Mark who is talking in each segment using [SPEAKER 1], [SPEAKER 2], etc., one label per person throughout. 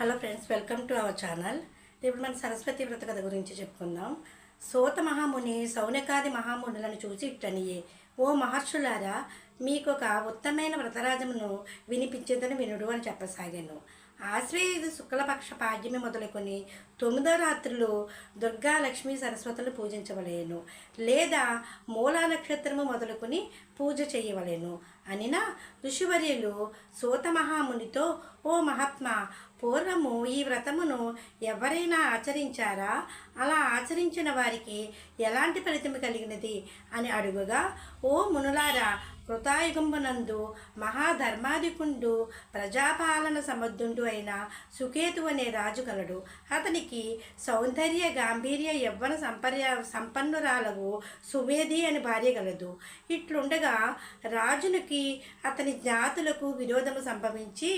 [SPEAKER 1] Hello friends welcome to our channel ఇప్పుడు మన సరస్వతి వ్రత కథ గురించి చెప్పుకుందాం. సోత మహాముని సౌనకాది మహామునులను చూసి ఇట్టనియే. ఓ మహర్షులారా మీకు ఒక ఉత్తమైన వ్రతరాజమును వినిపించేదని వినుడు అని చెప్పసాగాను. ఆశ్రయ శుక్లపక్ష పాడ్యమి మొదలుకొని తొమ్మిదో రాత్రులు దుర్గా లక్ష్మీ సరస్వతులు పూజించవలేను లేదా మూలా నక్షత్రము మొదలుకొని పూజ చేయవలేను. అనిన ఋషివర్యులు సూత మహామునితో ఓ మహాత్మా పూర్వము ఈ వ్రతమును ఎవరైనా ఆచరించారా? అలా ఆచరించిన వారికి ఎలాంటి ఫలితం కలిగినది? అని అడుగుగా ఓ మునులారా కృతాయుగంబనందు మహాధర్మాధికుండు ప్రజాపాలన సమర్థుండు అయిన సుకేతు అనే రాజు కలడు అతనికి సౌందర్య గాంభీర్య యవ్వన సంపర్య సంపన్నురాలవు సువేది అని భార్య కలదు ఇట్లుండగా రాజునికి అతని జ్ఞాతులకు విరోధము సంభవించి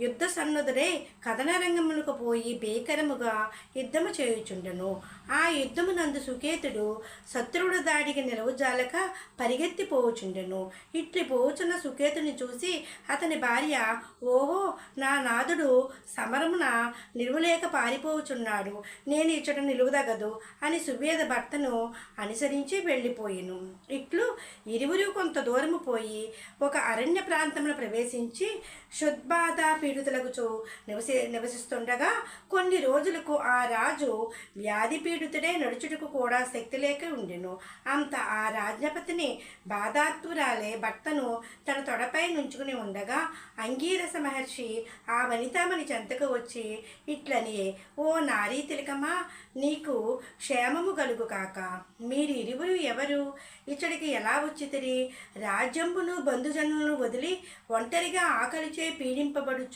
[SPEAKER 1] యుద్ధ సన్నదుడే కథన రంగములకు పోయి భీకరముగా యుద్ధము చేయుచుండెను. ఆ యుద్ధమునందు సుకేతుడు శత్రువుడు దాడికి నిలవజాలక పరిగెత్తిపోవుచుండెను. ఇట్లి పోవుచున్న సుకేతుని చూసి అతని భార్య ఓహో నా నాదుడు సమరమున నిలువలేక పారిపోవుచున్నాడు. నేను ఇచ్చట నిలువదగదు అని సువేద భర్తను అనుసరించి వెళ్ళిపోయాను. ఇట్లు ఇరువురు కొంత దూరము పోయి ఒక అరణ్య ప్రాంతంలో ప్రవేశించి శుద్బాధ పీడితులకు చూ నివసి నివసిస్తుండగా కొన్ని రోజులకు ఆ రాజు వ్యాధి పీడితుడే నడుచుటకు కూడా శక్తి లేక ఉండెను. అంత ఆ రాజ్యపతిని బాధాత్తురాలే భర్తను తన తొడపై నుంచుకుని ఉండగా అంగీరస మహర్షి ఆ వనితామని చెంతకు వచ్చి ఇట్లని ఓ నారీ తిలకమా నీకు క్షేమము కలుగు కాక. మీరు ఇరువురు ఎవరు? ఇచ్చడికి ఎలా వచ్చితిరి రాజ్యంబును బంధుజనులను వదిలి ఒంటరిగా ఆకలిచే పీడింపబడుచు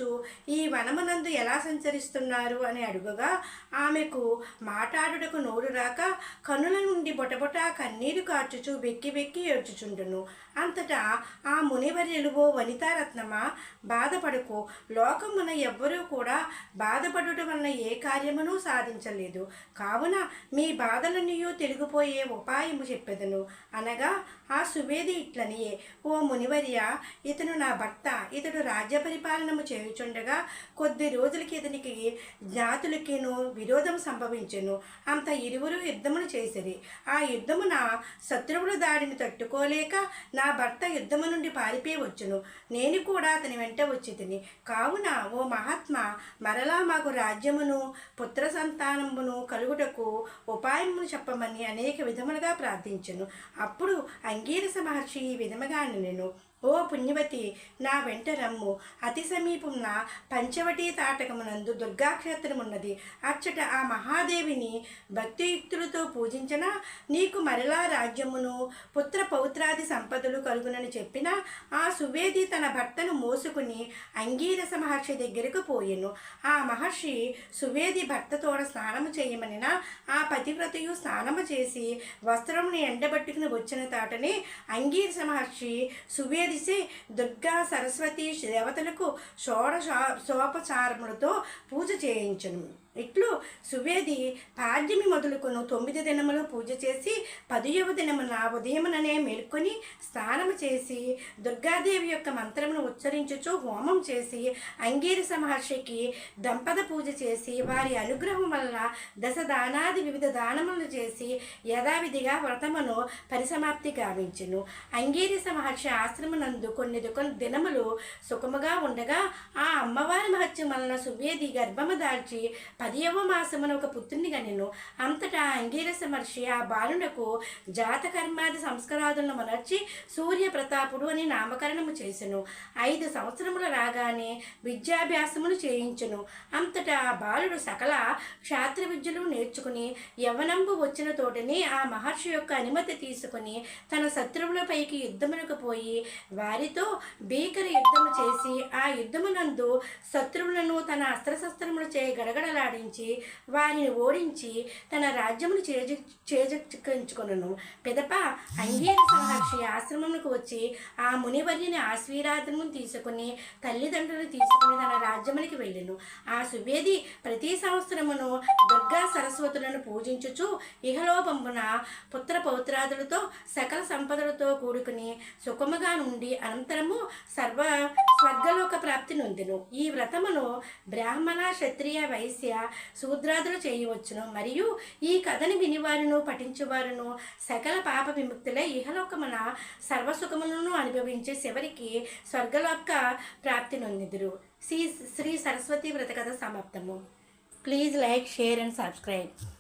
[SPEAKER 1] ఈ వనమునందు ఎలా సంచరిస్తున్నారు అని అడుగగా ఆమెకు మాట్లాడుటకు నోరు రాక కనుల నుండి బొటబొట కన్నీరు కార్చుచు వెక్కి వెక్కి ఏడ్చుచుండును. అంతటా ఆ మునివర్యులు ఓ వనితారత్నమా? బాధపడకు. లోకమున ఎవ్వరూ కూడా బాధపడుట వలన ఏ కార్యమును సాధించలేదు. కావున మీ బాధలన్నయూ తెలిగిపోయే ఉపాయము చెప్పెదను. అనగా ఆ సువేది ఇట్లనియే. ఓ మునివర్య ఇతను నా భర్త. ఇతడు రాజ్య పరిపాలనము చేయుచుండగా కొద్ది రోజులకి ఇతనికి జ్ఞాతులకిను విరోధం సంభవించెను. అంత ఇరువురు యుద్ధమును చేసిరి. ఆ యుద్ధమున శత్రువుల దాడిని తట్టుకోలేక నా భర్త యుద్ధము నుండి పారిపోయి వచ్చును. నేను కూడా అతని వెంట వచ్చి తిని కావున ఓ మహాత్మ మరలా మాకు రాజ్యమును పుత్ర సంతానమును కలుగుటకు ఉపాయమును చెప్పమని అనేక విధములుగా ప్రార్థించను. అప్పుడు అంగీరస మహర్షి ఈ విధముగా నేను ఓ పుణ్యవతి నా వెంట రమ్ము. అతి సమీపంన పంచవటి తాటకమునందు దుర్గాక్షేత్రమున్నది. అచ్చట ఆ మహాదేవిని భక్తియుక్తులతో పూజించిన నీకు మరలా రాజ్యమును పుత్ర పౌత్రాది సంపదలు కలుగునని చెప్పిన ఆ సువేది తన భర్తను మోసుకుని అంగీరస మహర్షి దగ్గరకు పోయెను. ఆ మహర్షి సువేది భర్తతోడ స్నానము చేయమనిన ఆ పతివ్రతయు స్నానము చేసి వస్త్రమును ఎండబట్టుకుని వచ్చిన తాటనే అంగీరస మహర్షి సువేది దిశే దుర్గా సరస్వతి దేవతలకు షోడ సోపచారములతో పూజ చేయించను. ఇట్లు సువేది పాడ్యమి మొదలుకొను తొమ్మిది దినములు పూజ చేసి పదియవ దినమున ఉదయముననే మేల్కొని స్నానము చేసి దుర్గాదేవి యొక్క మంత్రమును ఉచ్చరించుచు హోమం చేసి అంగీరస మహర్షికి దంపద పూజ చేసి వారి అనుగ్రహం వల్ల దశ దానాది వివిధ దానములు చేసి యథావిధిగా వ్రతమును పరిసమాప్తి గావించును. అంగీరస మహర్షి ఆశ్రమనందు కొన్ని దుఃఖ దినములు సుఖముగా ఉండగా ఆ అమ్మవారి మహత్యం వలన సువేది గర్భము దాల్చి పదియవ మాసమున ఒక పుత్రుని గనెను. అంతటా అంగీరస మహర్షి ఆ బాలునకు జాతకర్మాది సంస్కారాదులను మనర్చి సూర్య ప్రతాపుడు అని నామకరణము చేసెను. ఐదు సంవత్సరములు రాగానే విద్యాభ్యాసమును చేయించును. అంతటా ఆ బాలుడు సకల క్షాత్ర విద్యలు నేర్చుకుని యవనంబు వచ్చిన తోటని ఆ మహర్షి యొక్క అనుమతి తీసుకుని తన శత్రువులపైకి యుద్ధమునకు పోయి వారితో భీకర యుద్ధము చేసి ఆ యుద్ధమునందు శత్రువులను తన అస్త్రశస్త్రములు చే గడగడలా పోరాడించి వారిని ఓడించి తన రాజ్యమును చేజ చేజెక్కించుకొనను పిదప అంగీర సంహర్షి ఆశ్రమమునకు వచ్చి ఆ మునివర్యుని ఆశీర్వాదము తీసుకుని తల్లిదండ్రులు తీసుకుని తన రాజ్యమునికి వెళ్ళెను. ఆ సువేది ప్రతి సంవత్సరమును దుర్గా సరస్వతులను పూజించుచు ఇహలోపంపున పుత్ర పౌత్రాదులతో సకల సంపదలతో కూడుకుని సుఖముగా నుండి అనంతరము సర్వ స్వర్గలోక ప్రాప్తి నొందిను. ఈ వ్రతమును బ్రాహ్మణ క్షత్రియ వైశ్య శూద్రాదులు చేయవచ్చును. మరియు ఈ కథని వినివారును పఠించేవారును సకల పాప విముక్తులై ఇహలోకమున సర్వసుఖములను అనుభవించే చివరికి స్వర్గలోక ప్రాప్తి నొందిదురు. శ్రీ శ్రీ సరస్వతి వ్రత కథ సమాప్తము. Please like share and subscribe.